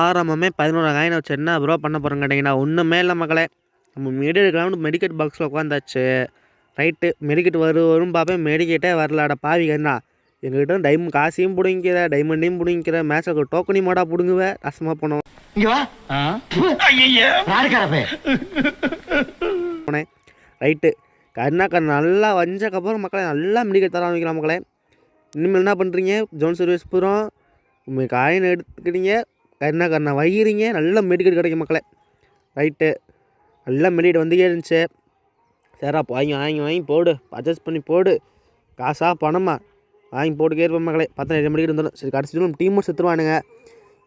ஆரம்பமே பதினோரு காயினை வச்சு என்ன ப்ரோ பண்ண போகிறோம் கேட்டிங்கன்னா ஒன்றுமே இல்லை மக்களே. நம்ம மெடி எடுக்கலாம்னு மெடிக்கெட் பாக்ஸில் உட்காந்தாச்சு ரைட்டு மெடிக்கெட் வரும் வரும் பார்ப்பேன் மெடிக்கெட்டே வரலாட பாவி என்ன எங்ககிட்ட டைமண்ட் காசையும் பிடிங்கிற டைமண்டையும் பிடிங்கிற மேட்ச்சில் டோக்கனி மாடா பிடுங்குவேன் ரசமாக போனோம் இங்க வா. யாருக்காரப்பே போனேன் ரைட்டு கருணாக்கர் நல்லா வஞ்சக்கப்புறம் மக்களை நல்லா மெடிக்கெட் தர ஆரம்பிக்கலாம் மக்களே. இனிமேல் என்ன பண்ணுறீங்க ஜோன் சர்வீஸ் பூரம் உங்கள் காயின் எடுத்துக்கிட்டீங்க. கருணாக்கரனை வைகிறீங்க நல்ல மெடிக்கெட் கிடைக்கும் மக்களே. ரைட்டு நல்லா மெடிக்கெட் வந்துக்கே இருந்துச்சு சரிடா வாங்கி வாங்கி வாங்கி போடு. பர்ச்சேஸ் பண்ணி போடு. காசாக பணமா? வாங்கி போட்டுக்கே இருப்பேன் மக்களே. பத்தனை மெடிக்கெட் வந்துடும் சரி கடைசி டீமும் செத்துருவானுங்க.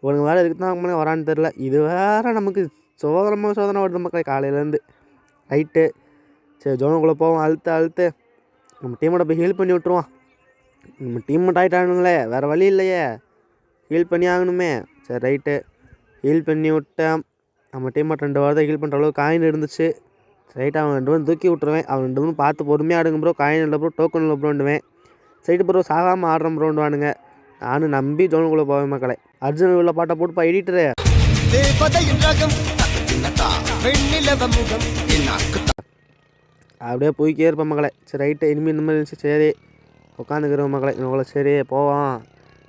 இவனுக்கு வேறு எதுக்கு தான் மக்களே வரான்னு தெரில இது வேறு நமக்கு சோதனமாக சோதனை வருது மக்களே காலையிலேருந்து. ரைட்டு சரி ஜோனுக்குள்ளே போவோம். அழுத்து அழுத்து. நம்ம டீமோட போய் ஹீல் பண்ணி விட்ருவோம் நம்ம டீம் மட்டும் ஆகிட்டானுங்களே வேறு வழி இல்லையே. ஹீல் பண்ணி ஆகணுமே. சரி ரைட்டு. ஹீல் பண்ணி விட்டேன் நம்ம டீம் ரெண்டு வாரத்தை ஹீல் பண்ணுற அளவுக்கு காயின் இருந்துச்சு. ரைட்டு அவன் ரெண்டு பேரும் தூக்கி விட்ருவேன் அவன் ரெண்டு பேரும் பார்த்து பொறுமையாக ஆடுங்க ப்ரோ காயின் இல்லை ப்ரோ டோக்கன் இல்லை ப்ரோண்டுவேன் சைட்டு ப்ரோ சாகாமல் ஆடுறோம் ப்ரோண்டுவானுங்க நானும் நம்பி ஜோனுக்குள்ளே போவேன் மக்களை. அர்ஜுன் உள்ள பாட்டை போட்டுப்பா எடிட்டரு அப்படியே போய்க்கே இருப்பேன் மகளை சரி ரைட்டு இனிமேல் இந்த மாதிரி இருந்துச்சு. சரி உட்காந்துக்கிறோம் மகளை இவங்கள சரி போவான்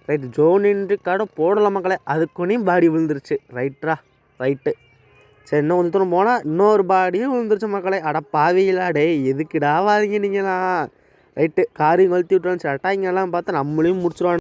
ரைட்டு ஜோனின்று கடை போடலை மக்களே. அதுக்குனையும் பாடி விழுந்துருச்சு. ரைட்ரா ரைட்டு சரி இன்னும் கொஞ்சம் தூரம் போனால் இன்னொரு பாடியும் விழுந்துருச்சு மக்களே. அட பாவிகளா டேய் எதுக்குடா வாரீங்க நீங்களாம்? ரைட்டு காரையும் கழுத்தி விட்டுருவான்னு சட்டாங்கெல்லாம் பார்த்தா நம்மளையும் முடிச்சிருவாங்க.